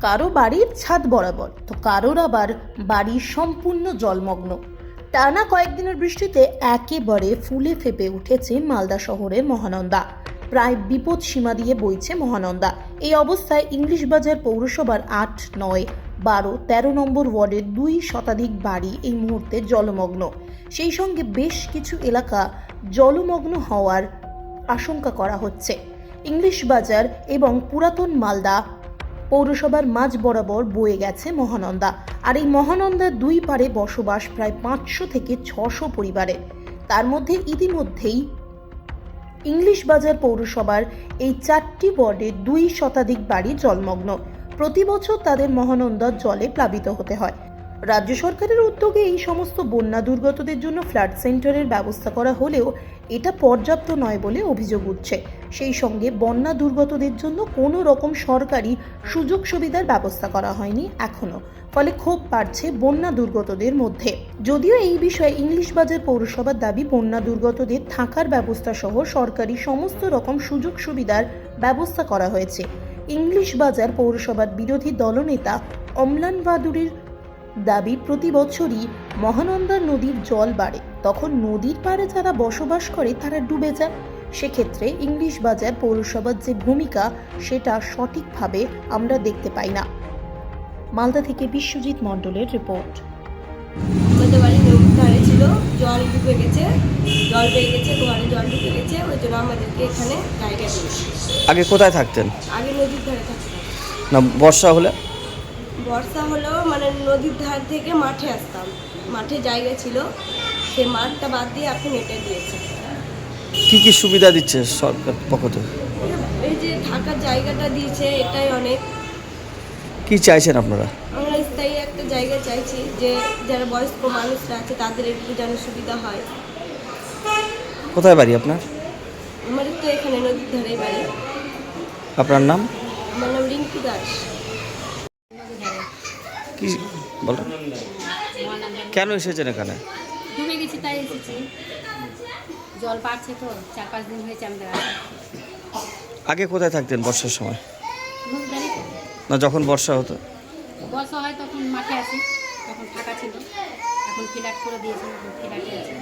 কারও বাড়ির ছাদ বরাবর, তো কারোর আবার বাড়ি সম্পূর্ণ জলমগ্ন। টানা কয়েকদিনের বৃষ্টিতে একেবারে ফুলে ফেপে উঠেছে মালদা শহরের মহানন্দা। প্রায় বিপদ সীমা দিয়ে বইছে মহানন্দা। এই অবস্থায় ইংলিশ বাজার পৌরসভার আট, নয়, বারো, তেরো নম্বর ওয়ার্ডের দুই শতাধিক বাড়ি এই মুহূর্তে জলমগ্ন। সেই সঙ্গে বেশ কিছু এলাকা জলমগ্ন হওয়ার আশঙ্কা করা হচ্ছে। ইংলিশ বাজার এবং পুরাতন মালদা পৌরসভার মাঝ বরাবর বয়ে গেছে মহানন্দা। আর এই মহানন্দার দুই পারে বসবাস প্রায় পাঁচশো থেকে ছশো পরিবারে। তার মধ্যে ইতিমধ্যেই ইংলিশ বাজার পৌরসভার এই চারটি ওয়ার্ডে দুই শতাধিক বাড়ি জলমগ্ন। প্রতি বছর তাদের মহানন্দার জলে প্লাবিত হতে হয়। রাজ্য সরকারের উদ্যোগে এই সমস্ত বন্যা দুর্গতদের জন্য ফ্ল্যাট সেন্টারের ব্যবস্থা করা হলেও এটা পর্যাপ্ত নয় বলে অভিযোগ উঠছে। সেই সঙ্গে বন্যা দুর্গতদের জন্য কোনো রকম সরকারি সুযোগ সুবিধার ব্যবস্থা করা হয়নি এখনও। ফলে ক্ষোভ বাড়ছে বন্যা দুর্গতদের মধ্যে। যদিও এই বিষয়ে ইংলিশ বাজার পৌরসভার দাবি, বন্যা দুর্গতদের থাকার ব্যবস্থা সহ সরকারি সমস্ত রকম সুযোগ সুবিধার ব্যবস্থা করা হয়েছে। ইংলিশ বাজার পৌরসভার বিরোধী দলনেতা অম্লান বাদুরির দাবি প্রতি বছরই মহানন্দা নদীর জল বাড়ে। তখন নদীর পাড়ে যারা বসবাস করে তারা ডুবে যায়। সেক্ষেত্রে ইংলিশ বাজার পৌরসভার যে ভূমিকা সেটা সঠিকভাবে আমরা দেখতে পাই না। মালদা থেকে বিশ্বজিৎ মণ্ডলের রিপোর্ট। আমাদের বাড়ি নদীর ধারে ছিল জল ঢুকে গেছে জল পেয়ে গেছে ঘরে জল ঢুকে গেছে ওই জন্য আমাদেরকে এখানে জায়গা দিয়েছে। আগে কোথায় থাকতেন? আগে নদীর ধারে থাকতাম। না বর্ষা হলে? বর্ষা হলো মানে নদীর ধার থেকে মাঠে আসতাম। মাঠে জায়গা ছিল সে মাঠটা বাদ দিয়ে এখন এটা দিয়েছে। কি কি সুবিধা দিচ্ছে সরকার পক্ষ থেকে? এই যে থাকার জায়গাটা দিয়েছে এটাই অনেক। কি চাইছেন আপনারা? আমরা স্থায়ী একটা জায়গা চাইছি যে যারা বয়স্ক মানুষরা আছে তাদের একটু যেন সুবিধা হয়। কোথায় বাড়ি আপনার? আমাদের তো এখানে নদীর ধারেই বাড়ি। আপনার নাম? আমার নাম রিঙ্কু দাস। কি বলেন কেন এসেছেন এখানে? ডুবে গেছি তাই এসেছি। জল বাড়ছে তো চার পাঁচ দিন হয়েছে আমাদের আগে কোথায় থাকতেন বর্ষার সময়? না যখন বর্ষা হতো? বর্ষা হয় তখন মাঠে আসি তখন ফাঁকা ছিল। এখন ফ্ল্যাট করে দিয়েছে ফ্ল্যাটে আছে।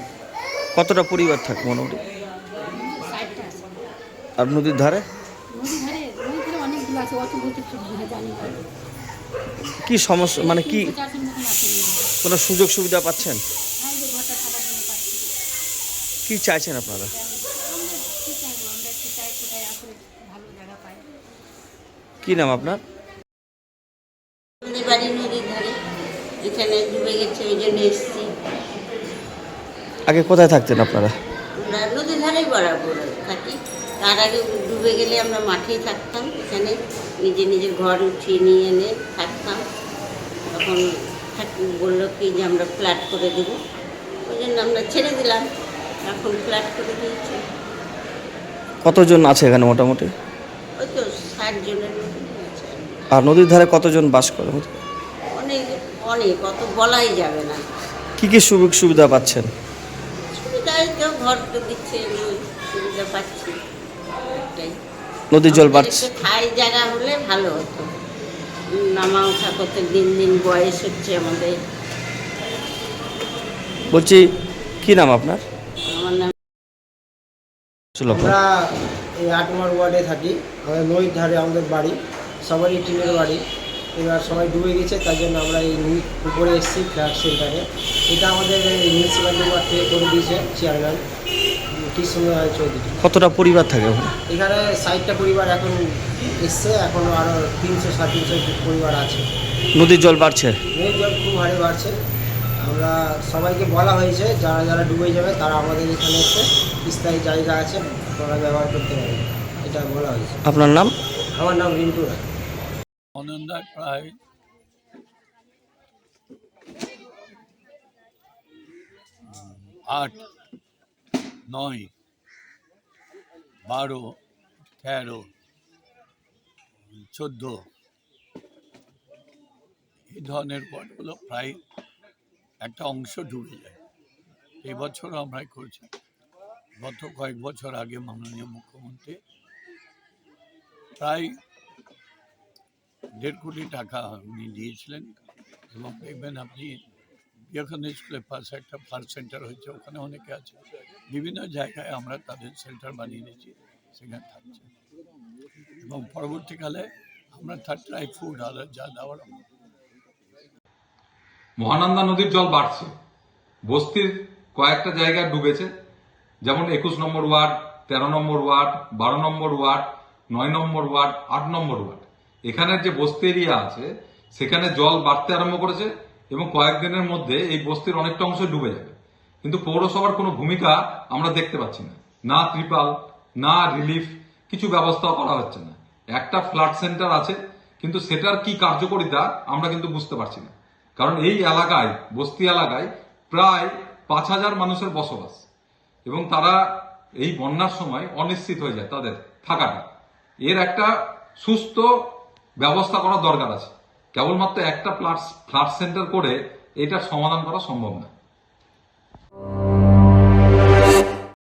কতটা পরিবার থাকে মোটামুটি? আর নদীর ধারে? নদী ধারে নদী ধারে অনেকগুলো আছে অত বলতে জানি কি সমস্যা মানে কি। কোনো সুযোগ সুবিধা পাচ্ছেন? কি চাইছেন আপনারা? কী নাম আপনার? এখানে ডুবে গেছে ওই জন্য এসছি। আগে কোথায় থাকতেন আপনারা? নদীর ধারেই বরাবর থাকি। তার আগে ডুবে গেলে আমরা মাঠেই থাকতাম এখানে। নিজে নিজের ঘর উঠিয়ে নিয়ে এনে থাকতাম। তখন বলল কি যে আমরা ফ্ল্যাট করে দেব। ওই জন্য আমরা ছেড়ে দিলাম। এখন ফ্ল্যাট করে দিয়েছি। কতজন আছে এখানে মোটামুটি? ওই তো ষাট জনের আছে। আর নদীর ধারে কতজন বাস করে? অনেক অনেক অত বলাই যাবে না। কি কি সুযোগ সুবিধা পাচ্ছেন? সুবিধাই তো ঘর তো দিচ্ছে সুবিধা পাচ্ছি। এটাই নদীর জল আমাদের বাড়ছে। ঠাই জায়গা হলে ভালো হতো। নামা ওঠা করতে দিন দিন বয়স হচ্ছে আমাদের। বলছি কি নাম আপনার? আমার নাম আমরা এই আট নম্বর ওয়ার্ডে থাকি। আমাদের নদীর ধারে আমাদের বাড়ি সবারই টিনের বাড়ি। এবার সবাই ডুবে গেছে তার জন্য আমরা এই নদীর উপরে এসেছি ফ্ল্যাট সেন্টারে। এটা আমাদের মিউনিসিপ্যালিটি থেকে করে দিয়েছে চেয়ারম্যান চৌধুরী কতটা পরিবার থাকে ওখানে? এখানে ষাটটা পরিবার এখন এসছে এখনও আরও তিনশো সাড়ে তিনশো পরিবার আছে। নদীর জল বাড়ছে? নদীর জল খুব হারে বাড়ছে। আমরা সবাইকে বলা হয়েছে যারা যারা ডুবে যাবে তারা আমাদের এখানে এসে স্থায়ী জায়গা আছে তারা ব্যবহার করতে পারবে এটা বলা হয়েছে। আপনার নাম? আমার নাম রিন্টু রায়। প্রায় আট নয়, বারো, তেরো, চোদ্দ। এই ধরনের ওয়ার্ডগুলো প্রায় একটা অংশ ডুবে যায়। এবছর আমরা করছি। গত কয়েক বছর আগে মাননীয় মুখ্যমন্ত্রী প্রায় দেড় কোটি টাকা উনি দিয়েছিলেন এবং দেখবেন আপনি বিবেকানন্দ স্কুলের পাশে একটা ফার্স্ট সেন্টার হয়েছে, ওখানে অনেকে আছে। বিভিন্ন জায়গায় আমরা তাদের সেন্টার বানিয়ে নিয়েছি, সেখানে থাকছে। এবং পরবর্তীকালে আমরা তার ড্রাই ফুড আর যা দেওয়ার মহানন্দা নদীর জল বাড়ছে। বস্তির কয়েকটা জায়গায় ডুবেছে, যেমন একুশ নম্বর ওয়ার্ড, তেরো নম্বর ওয়ার্ড, বারো নম্বর ওয়ার্ড, নয় নম্বর ওয়ার্ড, আট নম্বর ওয়ার্ড। এখানের যে বস্তি এরিয়া আছে, সেখানে জল বাড়তে আরম্ভ করেছে। এবং কয়েকদিনের মধ্যে এই বস্তির অনেকটা অংশ ডুবে যাবে কিন্তু পৌরসভার কোনো ভূমিকা আমরা দেখতে পাচ্ছি না। না ত্রিপাল, না রিলিফ, কিছু ব্যবস্থাও করা হচ্ছে না। একটা ফ্লাড সেন্টার আছে, কিন্তু সেটার কি কার্যকরিতা আমরা কিন্তু বুঝতে পারছি না। কারণ এই এলাকায়, বস্তি এলাকায় প্রায় পাঁচ হাজার মানুষের বসবাস। এবং তারা এই বন্যার সময় অনিশ্চিত হয়ে যায় তাদের থাকাটা। এর একটা সুস্থ ব্যবস্থা করা দরকার আছে। কেবলমাত্র একটা ফ্লাট ফ্লাট সেন্টার করে এটা সমাধান করা সম্ভব না।